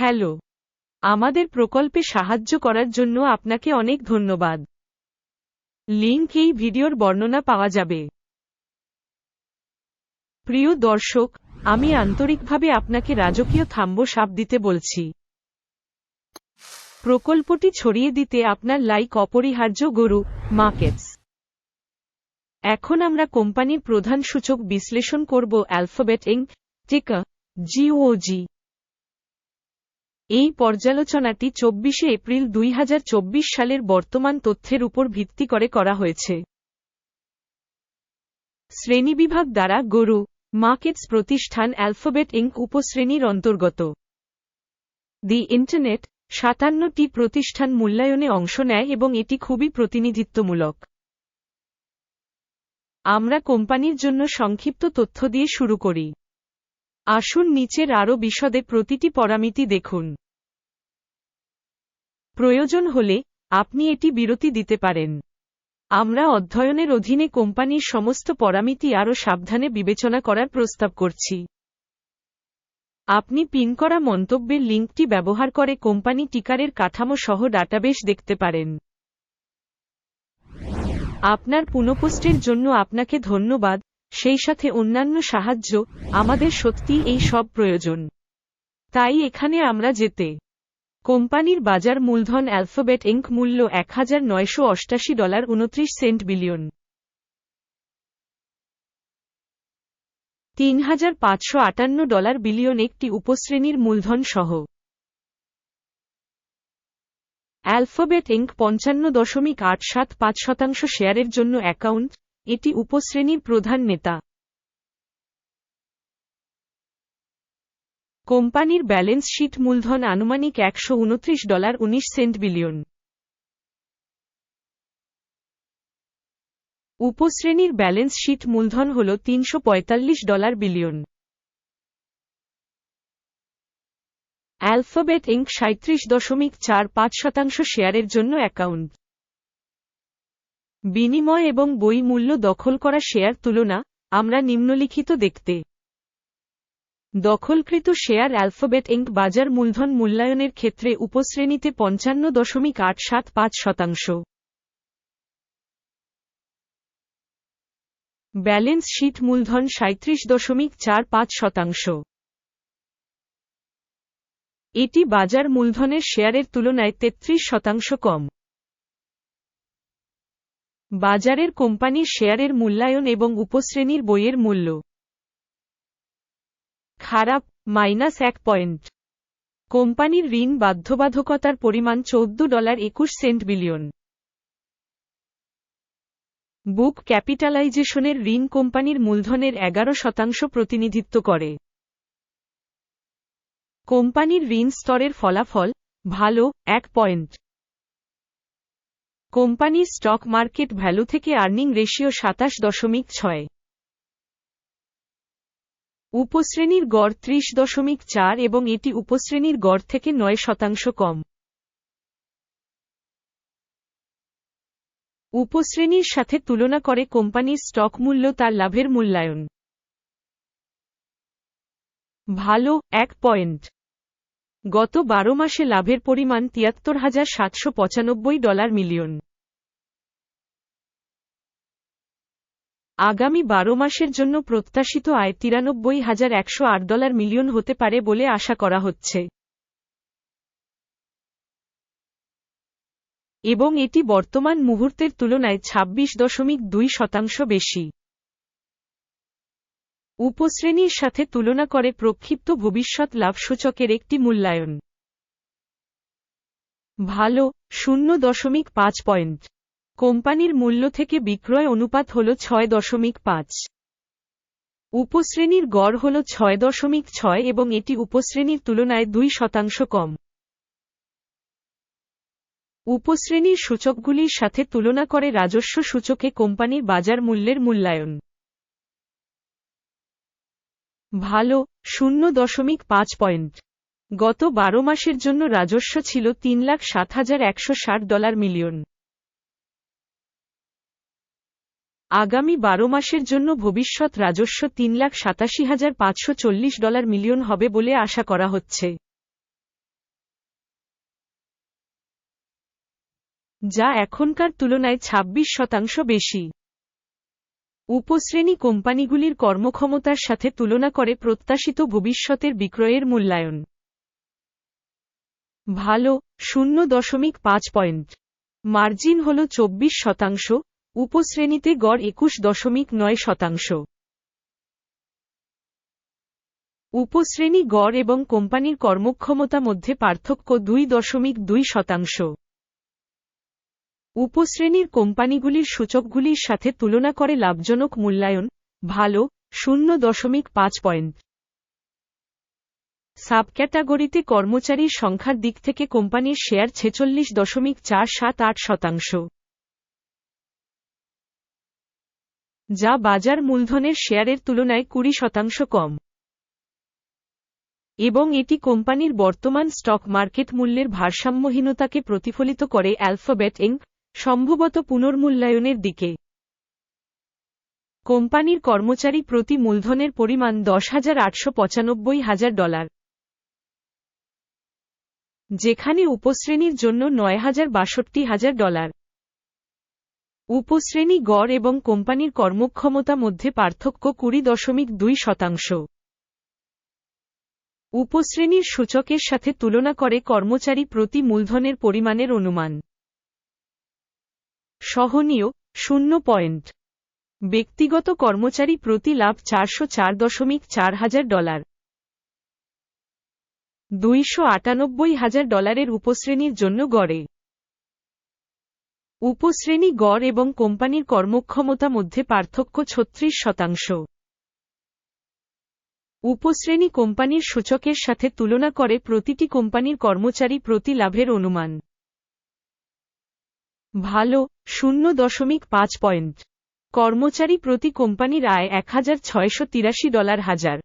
Hello. আমাদের প্রকল্পে সাহায্য করার জন্য আপনাকে অনেক ধন্যবাদ। লিংক এই ভিডিওর বর্ণনা পাওয়া যাবে। প্রিয় দর্শক, আমি আন্তরিকভাবে আপনাকে রাজকীয় থাম্ব সাপ দিতে বলছি। প্রকল্পটি ছড়িয়ে দিতে আপনার লাইক অপরিহার্য গরু মার্কেটস এখন আমরা কোম্পানির প্রধান সূচক বিশ্লেষণ করব অ্যালফাবেট ইং, টিকা জিওজি এই পর্যালোচনাটি চব্বিশে এপ্রিল দুই হাজার চব্বিশ সালের বর্তমান তথ্যের উপর ভিত্তি করে করা হয়েছে। শ্রেণীবিভাগ দ্বারা গরু, মার্কেটস প্রতিষ্ঠান অ্যালফাবেট ইঙ্ক উপশ্রেণীর অন্তর্গত। দি ইন্টারনেট, সাতান্নটি প্রতিষ্ঠান মূল্যায়নে অংশ নেয় এবং এটি খুবই প্রতিনিধিত্বমূলক। আমরা কোম্পানির জন্য সংক্ষিপ্ত তথ্য দিয়ে শুরু করি। আসুন নিচের আরও বিশদে প্রতিটি পরামিতি দেখুন। প্রয়োজন হলে আপনি এটি বিরতি দিতে পারেন। আমরা অধ্যয়নের অধীনে কোম্পানির সমস্ত পরামিতি আরও সাবধানে বিবেচনা করার প্রস্তাব করছি। আপনি পিন করা মন্তব্যের লিঙ্কটি ব্যবহার করে কোম্পানি টিকারের কাঠামো সহ ডাটাবেস দেখতে পারেন। আপনার পুনঃপোস্টের জন্য আপনাকে ধন্যবাদ, সেই সাথে অন্যান্য সাহায্য, আমাদের সত্যি এই সব প্রয়োজন। তাই এখানে আমরা যেতে কোম্পানির বাজার মূলধন অ্যালফাবেট ইঙ্ক মূল্য এক হাজার নয়শো অষ্টাশি ডলার উনত্রিশ সেন্ট বিলিয়ন। তিন হাজার পাঁচশো আটান্ন ডলার বিলিয়ন একটি উপশ্রেণীর মূলধন সহ। অ্যালফাবেট ইঙ্ক পঞ্চান্ন দশমিক আট সাত পাঁচ শতাংশ শেয়ারের জন্য অ্যাকাউন্ট, এটি উপশ্রেণীর প্রধান নেতা। কোম্পানির ব্যালেন্স শিট মূলধন আনুমানিক একশো উনত্রিশ ডলার উনিশ সেন্ট বিলিয়ন। উপশ্রেণীর ব্যালেন্স শিট মূলধন হল তিনশো পঁয়তাল্লিশ ডলার বিলিয়ন। অ্যালফাবেট ইঙ্ক সাঁত্রিশ দশমিক চার পাঁচ শতাংশ শেয়ারের জন্য অ্যাকাউন্ট। বিনিময় এবং বই মূল্য দখল করা শেয়ার তুলনা, আমরা নিম্নলিখিত দেখতে দখলকৃত শেয়ার অ্যালফাবেট ইঙ্ক বাজার মূলধন মূল্যায়নের ক্ষেত্রে উপশ্রেণীতে পঞ্চান্ন দশমিক আট সাত পাঁচ শতাংশ। ব্যালেন্স শিট মূলধন সাঁত্রিশ দশমিক চার পাঁচ শতাংশ। এটি বাজার মূলধনের শেয়ারের তুলনায় তেত্রিশ শতাংশ কম। বাজারের কোম্পানির শেয়ারের মূল্যায়ন এবং উপশ্রেণীর বইয়ের মূল্য। খারাপ, মাইনাস এক পয়েন্ট। কোম্পানির ঋণ বাধ্যবাধকতার পরিমাণ চৌদ্দ ডলার একুশ সেন্ট বিলিয়ন। বুক ক্যাপিটালাইজেশনের ঋণ কোম্পানির মূলধনের এগারো শতাংশ প্রতিনিধিত্ব করে। কোম্পানির ঋণ স্তরের ফলাফল, ভালো, এক পয়েন্ট। কোম্পানির স্টক মার্কেট ভ্যালু থেকে আর্নিং রেশিও সাতাশ দশমিক ছয়। উপশ্রেণীর গড় ত্রিশ দশমিক চার এবং এটি উপশ্রেণীর গড় থেকে নয় শতাংশ কম। উপশ্রেণীর সাথে তুলনা করে কোম্পানির স্টক মূল্য তার লাভের মূল্যায়ন। ভালো, এক পয়েন্ট। গত বারো মাসে লাভের পরিমাণ তিয়াত্তর হাজার সাতশো পঁচানব্বই ডলার মিলিয়ন। আগামী বারো মাসের জন্য প্রত্যাশিত আয় তিরানব্বই হাজার একশো আট ডলার মিলিয়ন হতে পারে বলে আশা করা হচ্ছে। এবং এটি বর্তমান মুহূর্তের তুলনায় ছাব্বিশ দশমিক দুই শতাংশ বেশি। উপশ্রেণীর সাথে তুলনা করে প্রক্ষিপ্ত ভবিষ্যৎ লাভ সূচকের একটি মূল্যায়ন। ভালো, শূন্য দশমিক পাঁচ পয়েন্ট। কোম্পানির মূল্য থেকে বিক্রয় অনুপাত হল ছয় দশমিক পাঁচ। উপশ্রেণীর গড় হল ছয় দশমিক ছয় এবং এটি উপশ্রেণীর তুলনায় দুই শতাংশ কম। উপশ্রেণীর সূচকগুলির সাথে তুলনা করে রাজস্ব সূচকে কোম্পানির বাজার মূল্যের মূল্যায়ন। ভালো, শূন্য দশমিক পাঁচ পয়েন্ট। গত বারো মাসের জন্য রাজস্ব ছিল তিন লাখ সাত হাজার একশো ষাট ডলার মিলিয়ন। আগামী বারো মাসের জন্য ভবিষ্যৎ রাজস্ব তিন লাখ সাতাশি হাজার পাঁচশো চল্লিশ ডলার মিলিয়ন হবে বলে আশা করা হচ্ছে। যা এখনকার তুলনায় ২৬ শতাংশ বেশি। উপশ্রেণী কোম্পানিগুলির কর্মক্ষমতার সাথে তুলনা করে প্রত্যাশিত ভবিষ্যতের বিক্রয়ের মূল্যায়ন। ভালো, শূন্য দশমিক পাঁচ পয়েন্ট। মার্জিন হল চব্বিশ শতাংশ উপশ্রেণীতে গড় একুশ দশমিক নয় শতাংশ। উপশ্রেণী গড় এবং কোম্পানির কর্মক্ষমতা মধ্যে পার্থক্য দুই দশমিক দুই শতাংশ। উপশ্রেণীর কোম্পানিগুলির সূচকগুলির সাথে তুলনা করে লাভজনক মূল্যায়ন, ভালো, শূন্য দশমিক পাঁচ পয়েন্ট। সাবক্যাটাগরিতে কর্মচারীর সংখ্যার দিক থেকে কোম্পানির শেয়ার ছেচল্লিশ দশমিক চার সাত আট শতাংশ। যা বাজার মূলধনের শেয়ারের তুলনায় কুড়ি শতাংশ কম। এবং এটি কোম্পানির বর্তমান স্টক মার্কেট মূল্যের ভারসাম্যহীনতাকে প্রতিফলিত করে অ্যালফাবেট ইঙ্ক সম্ভবত পুনর্মূল্যায়নের দিকে। কোম্পানির কর্মচারী প্রতি মূলধনের পরিমাণ দশ হাজার আটশো পঁচানব্বই হাজার ডলার। যেখানে উপশ্রেণীর জন্য নয় হাজার বাষট্টি হাজার ডলার। উপশ্রেণী গড় এবং কোম্পানির কর্মক্ষমতা মধ্যে পার্থক্য কুড়ি দশমিক দুই শতাংশ। উপশ্রেণীর সূচকের সাথে তুলনা করে কর্মচারী প্রতি মূলধনের পরিমাণের অনুমান। সহনীয়, শূন্য পয়েন্ট। ব্যক্তিগত কর্মচারী প্রতি লাভ চারশো চার দশমিক চার হাজার ডলার। দুইশো আটানব্বই হাজার ডলারের উপশ্রেণীর জন্য গড়ে। উপশ্রেণী গড় এবং কোম্পানির কর্মক্ষমতা মধ্যে পার্থক্য ছত্রিশ শতাংশ। উপশ্রেণী কোম্পানির সূচকের সাথে তুলনা করে প্রতিটি কোম্পানির কর্মচারী প্রতি লাভের অনুমান। ভালো, শূন্য দশমিক পাঁচ পয়েন্ট। কর্মচারী প্রতি কোম্পানির আয় এক হাজার ছয়শো তিরাশি ডলার হাজার।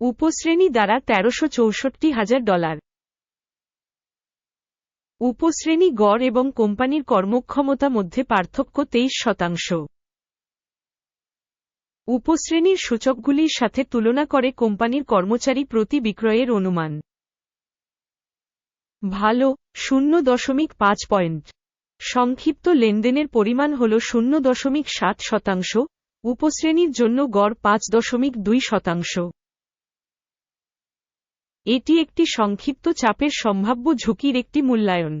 উপশ্রেণী দ্বারা তেরোশো হাজার ডলার। উপশ্রেণী গড় এবং কোম্পানির কর্মক্ষমতা মধ্যে পার্থক্য তেইশ শতাংশ। উপশ্রেণীর সূচকগুলির সাথে তুলনা করে কোম্পানির কর্মচারী প্রতি বিক্রয়ের অনুমান। ভালো, শূন্য দশমিক পাঁচ পয়েন্ট। সংক্ষিপ্ত লেনদেনের পরিমাণ হল শূন্য দশমিক সাত শতাংশ, উপশ্রেণীর জন্য গড় পাঁচ দশমিক দুই শতাংশ। এটি একটি সংক্ষিপ্ত চাপের সম্ভাব্য ঝুঁকির একটি মূল্যায়ন।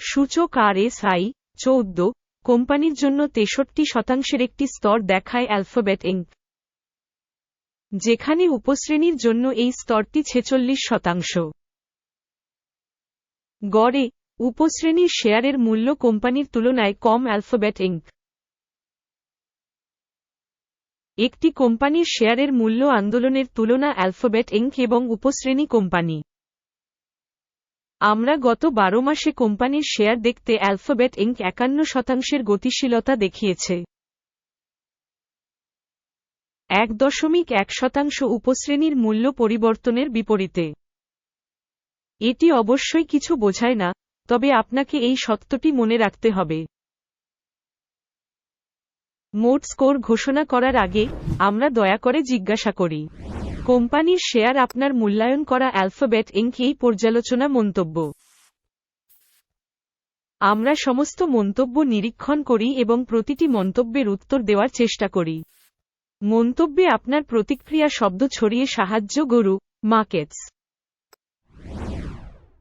সূচক আর এস আই চৌদ্দ, কোম্পানির জন্য তেষট্টি শতাংশের একটি স্তর দেখায় অ্যালফাবেট ইঙ্ক যেখানে উপশ্রেণীর জন্য এই স্তরটি ছেচল্লিশ শতাংশ। গড়ে, উপশ্রেণীর শেয়ারের মূল্য কোম্পানির তুলনায় কম অ্যালফাবেট ইঙ্ক একটি কোম্পানির শেয়ারের মূল্য আন্দোলনের তুলনা অ্যালফাবেট ইঙ্ক এবং উপশ্রেণী কোম্পানি। আমরা গত বারো মাসে কোম্পানির শেয়ার দেখতে অ্যালফাবেট ইঙ্ক একান্ন শতাংশের গতিশীলতা দেখিয়েছে। এক দশমিক এক শতাংশ উপশ্রেণীর মূল্য পরিবর্তনের বিপরীতে। এটি অবশ্যই কিছু বোঝায় না, তবে আপনাকে এই সত্যটি মনে রাখতে হবে। মোট স্কোর ঘোষণা করার আগে আমরা দয়া করে জিজ্ঞাসা করি, কোম্পানির শেয়ার আপনার মূল্যায়ন করা অ্যালফাবেট ইঙ্ক এই পর্যালোচনা মন্তব্য? আমরা সমস্ত মন্তব্য নিরীক্ষণ করি এবং প্রতিটি মন্তব্যের উত্তর দেওয়ার চেষ্টা করি। মন্তব্যে আপনার প্রতিক্রিয়া শব্দ ছড়িয়ে সাহায্য, গরু, মার্কেটস।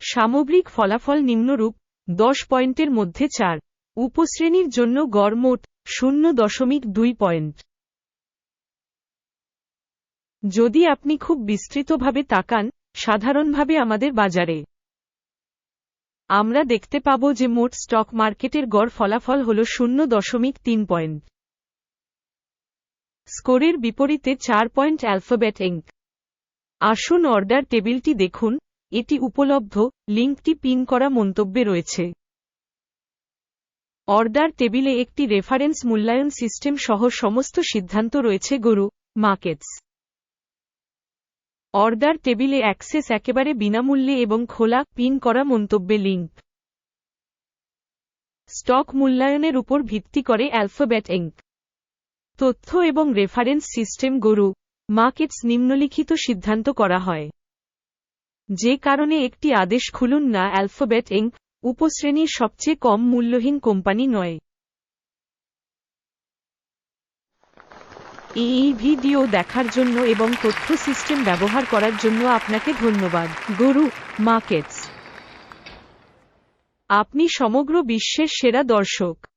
সামগ্রিক ফলাফল নিম্নরূপ, দশ পয়েন্টের মধ্যে চার। উপশ্রেণীর জন্য গড় মোট শূন্য দশমিক দুই পয়েন্ট। যদি আপনি খুব বিস্তৃতভাবে তাকান, সাধারণভাবে আমাদের বাজারে আমরা দেখতে পাব যে মোট স্টক মার্কেটের গড় ফলাফল হল শূন্য দশমিক তিন পয়েন্ট। স্কোরের বিপরীতে চার পয়েন্ট অ্যালফাবেট ইঙ্ক আসুন অর্ডার টেবিলটি দেখুন, এটি উপলব্ধ, লিঙ্কটি পিন করা মন্তব্যে রয়েছে। অর্ডার টেবিলে একটি রেফারেন্স মূল্যায়ন সিস্টেম সহ সমস্ত সিদ্ধান্ত রয়েছে, গরু মার্কেটস অর্ডার টেবিলে অ্যাক্সেস একেবারে বিনামূল্যে এবং খোলা, পিন করা মন্তব্যে লিঙ্ক। স্টক মূল্যায়নের উপর ভিত্তি করে অ্যালফাবেট ইঙ্ক। তথ্য এবং রেফারেন্স সিস্টেম, গরু মার্কেটস নিম্নলিখিত সিদ্ধান্ত করা হয়। যে কারণে একটি আদেশ খুলুন না, অ্যালফাবেট ইং উপশ্রেণীর সবচেয়ে কম মূল্যহীন কোম্পানি নয়। এই ভিডিও দেখার জন্য এবং তথ্য সিস্টেম ব্যবহার করার জন্য আপনাকে ধন্যবাদ। গরু, মার্কেটস। আপনি সমগ্র বিশ্বের সেরা দর্শক।